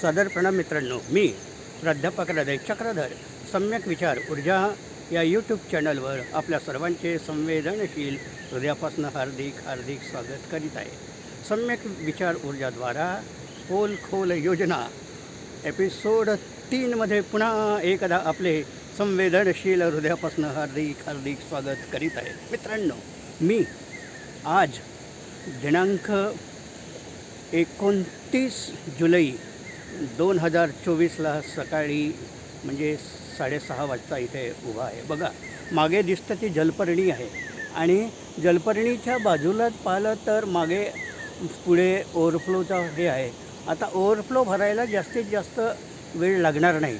सादर प्रणाम मित्रांनो मी प्राध्यापक हृदय चक्रधर सम्यक विचार ऊर्जा या यूट्यूब चॅनलवर आपल्या सर्वांचे संवेदनशील हृदयापासून हार्दिक हार्दिक स्वागत करीत आहे. सम्यक विचार ऊर्जाद्वारा खोल खोल योजना एपिसोड तीनमध्ये पुन्हा एकदा आपले संवेदनशील हृदयापासून हार्दिक हार्दिक स्वागत करीत आहे. मित्रांनो मी आज दिनांक एकोणतीस जुलै दोन हजार चोवीसला सकाळी म्हणजे साडेसहा वाजता इथे उभा आहे. बघा मागे दिसतं ती जलपर्णी आहे. आणि जलपर्णीच्या बाजूलाच पाहिलं तर मागे पुढे ओव्हरफ्लोचा हे आहे. आता ओव्हरफ्लो भरायला जास्तीत जास्त वेळ लागणार नाही.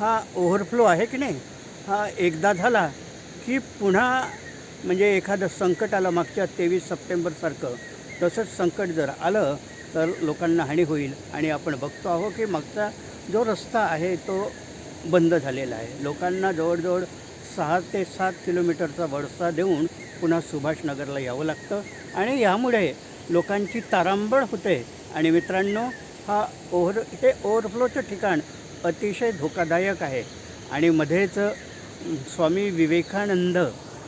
हा ओव्हरफ्लो आहे की नाही? हा एकदा झाला की पुन्हा म्हणजे एखादं संकट आलं मागच्या तेवीस सप्टेंबरसारखं तसंच संकट जर आलं तर लोकांना हानी होईल आणि आपण बघतो आहो की मागचा जो रस्ता आहे तो बंद झालेला आहे. लोकांना जवळजवळ सहा ते सात किलोमीटरचा वळसा देऊन पुन्हा सुभाषनगरला यावं लागतं आणि यामुळे लोकांची तारांबळ होते. आणि मित्रांनो हा ओव्हर हे ओव्हरफ्लोचं ठिकाण अतिशय धोकादायक आहे. आणि मध्येच स्वामी विवेकानंद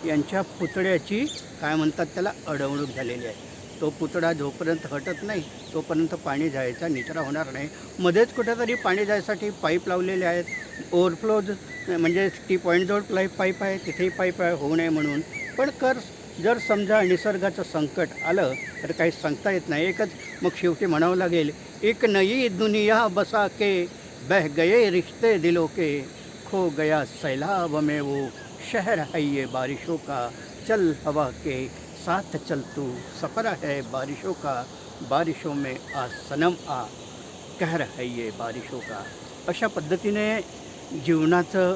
यांच्या पुतळ्याची काय म्हणतात त्याला अडवणूक झालेली आहे. तो पुतळा जोपर्यंत हटत नाही तोपर्यंत पाणी जायचा निचरा होणार नाही. मध्येच कुठेतरी पाणी जायसाठी पाईप लावलेले आहेत. ओव्हरफ्लोज म्हणजे टी पॉईंटजवळ प्लाईप पाईप आहे तिथेही पाईप आहे होऊ नये म्हणून. पण कर जर समजा निसर्गाचं संकट आलं तर काही सांगता येत नाही. एकच मग शेवटी म्हणावं लागेल एक नई दुनिया बसा के बह गए रिश्ते दिलो के. खो गया सैलाब में वो शहर है ये बारिशों का चल हवा के. साथ चल तू सफ़र है बारिशों का बारिशों में आ। सनम आ कहर है ये बारिशों का। अशा पद्धतीने जीवनाचं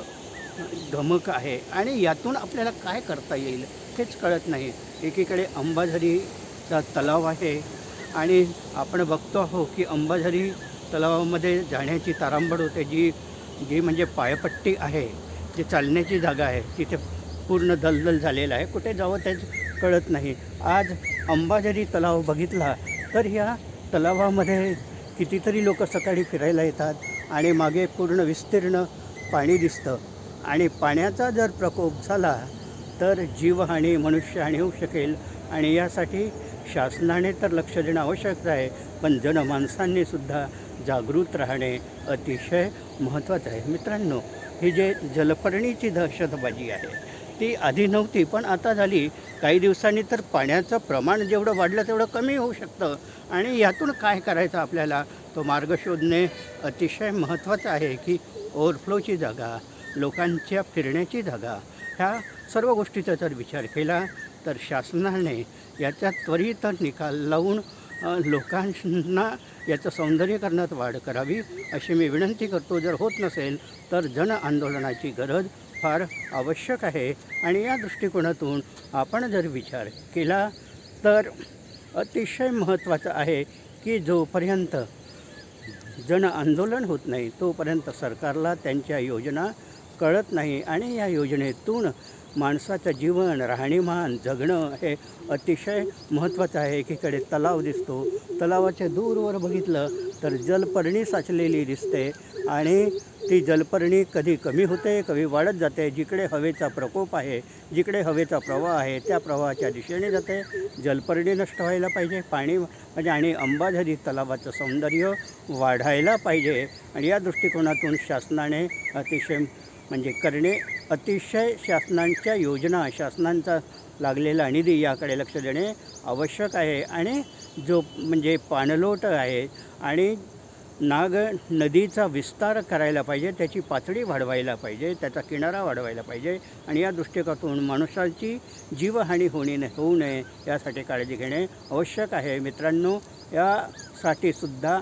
गमक आहे आणि यातून आपल्याला काय करता येईल हेच कळत नाही. एकीकडे अंबाझरीचा तलाव आहे आणि आपण बघतो आहो की अंबाझरी तलावामध्ये जाण्याची तारांबड होते जी जी म्हणजे पायपट्टी आहे जी चालण्याची जागा आहे तिथे पूर्ण दलदल झालेलं आहे. कुठे जावं तेच कळत नाही. आज अंबाझरी तलाव बघितला तर ह्या तलावामध्ये कितीतरी लोक सकाळी फिरायला येतात आणि मागे पूर्ण विस्तीर्ण पाणी दिसतं. आणि पाण्याचा जर प्रकोप झाला तर जीवहानी मनुष्यहानी होऊ शकेल. आणि यासाठी शासनाने तर लक्ष देणं आवश्यक आहे पण जनमानसांनी सुद्धा जागृत राहणे अतिशय महत्त्वाचं आहे. मित्रांनो ही जे जलपर्णीची दहशतबाजी आहे ती आधी नव्हती पण आता झाली. काही दिवसांनी तर पाण्याचं प्रमाण जेवढं वाढलं तेवढं कमी होऊ शकतं. आणि यातून काय करायचं आपल्याला? तो मार्ग शोधणे अतिशय महत्त्वाचं आहे की ओव्हरफ्लोची जागा लोकांच्या फिरण्याची जागा ह्या सर्व गोष्टीचा जर विचार केला तर शासनाने याचा त्वरित निकाल लावून लोकांना याचं सौंदर्यीकरणात वाढ करावी अशी मी विनंती करतो. जर होत नसेल तर जन आंदोलनाची गरज फार आवश्यक आहे. आणि या दृष्टिकोनातून आपण जर विचार केला तर अतिशय महत्त्वाचं आहे की जोपर्यंत जन आंदोलन होत नाही तोपर्यंत सरकारला त्यांच्या योजना कळत नाही. आणि या योजनेतून माणसाचं जीवन राहणीमान जगणं हे अतिशय महत्त्वाचं आहे. एकीकडे तलाव दिसतो. तलावाच्या दूरवर बघितलं तर जलपर्णी साचलेली दिसते आणि ती जलपर्णी कधी कमी होते कधी वाढत जाते. जिकडे हवेचा प्रकोप आहे जिकडे हवेचा प्रवाह आहे त्या प्रवाहाच्या दिशेने जाते. जलपर्णी नष्ट व्हायला पाहिजे. पाणी म्हणजे आणि अंबाझरी तलावाचं सौंदर्य वाढायला पाहिजे. आणि या दृष्टिकोनातून शासनाने अतिशय म्हणजे करणे अतिशय शासनांच्या योजना शासनांचा लागलेला निधी याकडे लक्ष देणे आवश्यक आहे. आणि जो म्हणजे पाणलोट आहे आणि नाग नदीचा विस्तार करायला पाहिजे त्याची पातळी वाढवायला पाहिजे त्याचा किनारा वाढवायला पाहिजे आणि या दृष्टिकोनातून माणसाची जीवहानी होणे न होऊ नये यासाठी काळजी घेणे आवश्यक आहे. मित्रांनो यासाठी सुद्धा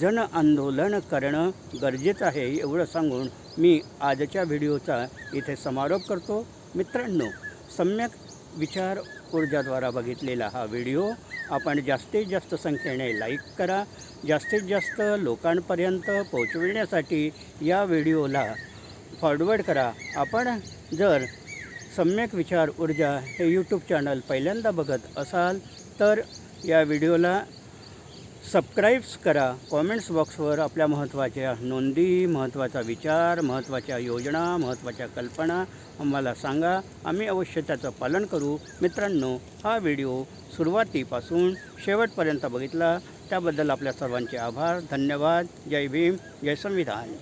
जन आंदोलन करणं गरजेचं आहे. एवढं सांगून मी आजच्या व्हिडिओचा इथे समारोप करतो. मित्रांनो सम्यक विचार ऊर्जाद्वारा बघितलेला हा व्हिडिओ आपण जास्तीत जास्त संख्येने लाईक करा. जास्तीत जास्त लोकांपर्यंत पोहोचविण्यासाठी या व्हिडिओला फॉरवर्ड करा. आपण जर सम्यक विचार ऊर्जा हे यूट्यूब चॅनल पहिल्यांदा बघत असाल तर या व्हिडिओला सबस्क्राईब्स करा कॉमेंट्स बॉक्सवर आपल्या महत्त्वाच्या नोंदी महत्त्वाचा विचार महत्त्वाच्या योजना महत्त्वाच्या कल्पना आम्हाला सांगा. आम्ही अवश्य त्याचं पालन करू. मित्रांनो हा व्हिडिओ सुरुवातीपासून शेवटपर्यंत बघितला. त्याबद्दल आपल्या सर्वांचे आभार धन्यवाद. जय भीम जय संविधान.